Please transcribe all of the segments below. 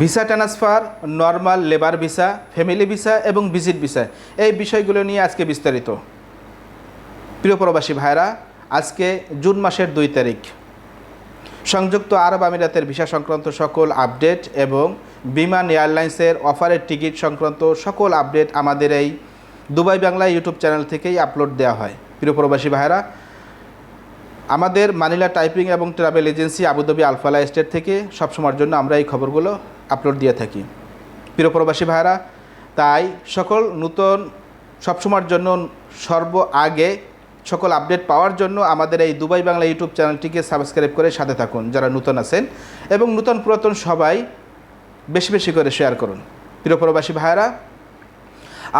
Visa transfer, normal labour visa, family visa এবং visit visa. এই বিষয়গুলো নিয়ে আজকে বিস্তারিত। প্রিয় প্রবাসী ভাইরা আজকে জুন মাসের দুই তারিখ। সংযুক্ত আরব আমিরাতের ভিসা সংক্রান্ত সকল আপডেট এবং বিমান এয়ারলাইন্সের অফারের টিকিট সংক্রান্ত সকল আপডেট আমাদের এই দুবাই বাংলা ইউটিউব চ্যানেল থেকেই আপলোড দেওয়া হয়। প্রিয় প্রবাসী ভাইরা আমাদের মানিলা টাইপিং এবং travel agency Abu Dhabi Al Falah estate থেকে সবসময়ের জন্য আমরা এই খবরগুলো আপলোড দিয়ে থাকি। প্রিয় প্রবাসী ভাইরা তাই সকল নূতন, সবসময়ের জন্য সর্ব আগে সকল আপডেট পাওয়ার জন্য আমাদের এই দুবাই বাংলা ইউটিউব চ্যানেলটিকে সাবস্ক্রাইব করে সাথে থাকুন, যারা নূতন আছেন এবং নূতন পুরাতন সবাই বেশি বেশি করে শেয়ার করুন। প্রিয় প্রবাসী ভাইরা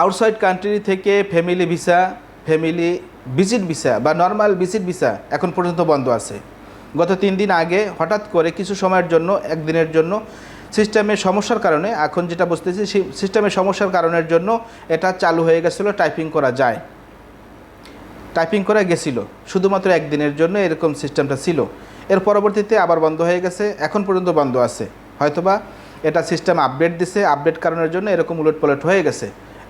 আউটসাইড কান্ট্রি থেকে family visa family visit visa বা নর্মাল ভিজিট ভিসা এখন পর্যন্ত বন্ধ আছে। গত তিন দিন আগে হঠাৎ করে কিছু সময়ের জন্য, একদিনের জন্য সিস্টেমের সমস্যার কারণে, এখন যেটা বুঝতেছি সেই সিস্টেমের সমস্যার কারণের জন্য এটা চালু হয়ে গেছিল টাইপিং করা যায়। টাইপিং করা গেছিল, শুধুমাত্র একদিনের জন্য এরকম সিস্টেমটা ছিল। এর পরবর্তীতে আবার বন্ধ হয়ে গেছে, এখন পর্যন্ত বন্ধ আছে। হয়তোবা এটা সিস্টেম আপডেট দিছে, আপডেট কারণের জন্য এরকম উলট পালট হয়ে গেছে।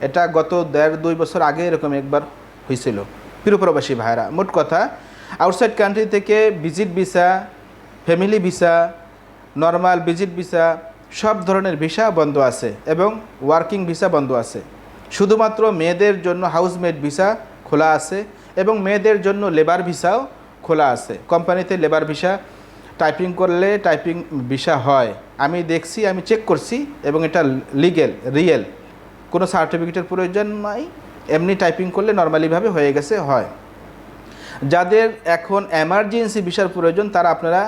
এটা গত দেড় দুই বছর আগে এরকম একবার হয়েছিল প্রিয়প্রবাসী ভাইরা মোট কথা আউটসাইড কান্ট্রি থেকে visit visa family visa normal visit visa সব ধরনের ভিসা বন্ধ আছে এবং ওয়ার্কিং ভিসা বন্ধ আছে। শুধুমাত্র মেয়েদের জন্য হাউসমেড ভিসা খোলা আছে এবং মেয়েদের জন্য লেবার ভিসাও খোলা আছে। কোম্পানিতে লেবার ভিসা টাইপিং করলে টাইপিং ভিসা হয়। আমি দেখছি, আমি চেক করছি এবং এটা লিগেল, রিয়েল। কোনো সার্টিফিকেটের প্রয়োজন নাই, এমনি টাইপিং করলে নর্মালিভাবে হয়ে গেছে, হয়। যাদের এখন এমার্জেন্সি ভিসার প্রয়োজন, তারা আপনারা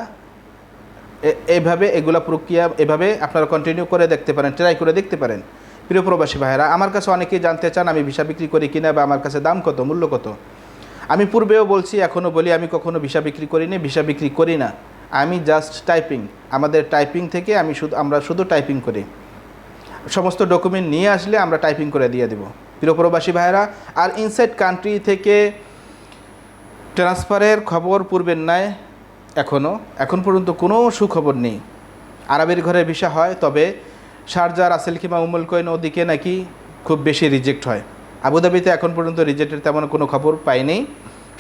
এইভাবে এগুলা প্রক্রিয়া, এভাবে আপনারা কন্টিনিউ করে দেখতে পারেন ট্রাই করে দেখতে পারেন। প্রিয় প্রবাসী ভাইয়েরা, আমার কাছে অনেকেই জানতে চান আমি ভিসা বিক্রি করি কিনা বা আমার কাছে দাম কত, মূল্য কত। আমি পূর্বেও বলছি এখনও বলি, আমি কখনো ভিসা বিক্রি করিনি, ভিসা বিক্রি করি না। আমি জাস্ট টাইপিং আমাদের টাইপিং থেকে আমি শুধু, আমরা শুধু টাইপিং করি। সমস্ত ডকুমেন্ট নিয়ে আসলে আমরা টাইপিং করে দিয়ে দেব। প্রিয় প্রবাসী ভাইয়েরা, আর ইনসাইড কান্ট্রি থেকে ট্রান্সফারের খবর পূর্বের ন্যায় এখনও এখন পর্যন্ত কোনো সুখবর নেই। আরবের ঘরে ভিসা হয়, তবে Sharjah Ras al Khaimah Umm al Quwain ওদিকে নাকি খুব বেশি রিজেক্ট হয়। আবুধাবিতে এখন পর্যন্ত রিজেক্টের তেমন কোনো খবর পাইনি।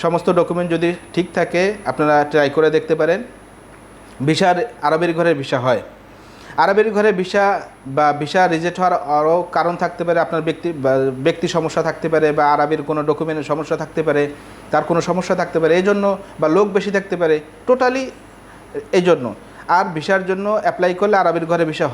সমস্ত ডকুমেন্ট যদি ঠিক থাকে, আপনারা ট্রাই করে দেখতে পারেন। ভিসার, আরবের ঘরে ভিসা হয়। আরবের ঘরে ভিসা বা ভিসা রিজেক্ট হওয়ার আরও কারণ থাকতে পারে, আপনার ব্যক্তি ব্যক্তি সমস্যা থাকতে পারে বা আরবের কোনো ডকুমেন্টের সমস্যা থাকতে পারে, তার কোনো সমস্যা থাকতে পারে, এই জন্য বা লোক বেশি থাকতে পারে টোটালি এই জন্য। আর ভিসার জন্য অ্যাপ্লাই করলে আরবের ঘরে ভিসা হয়।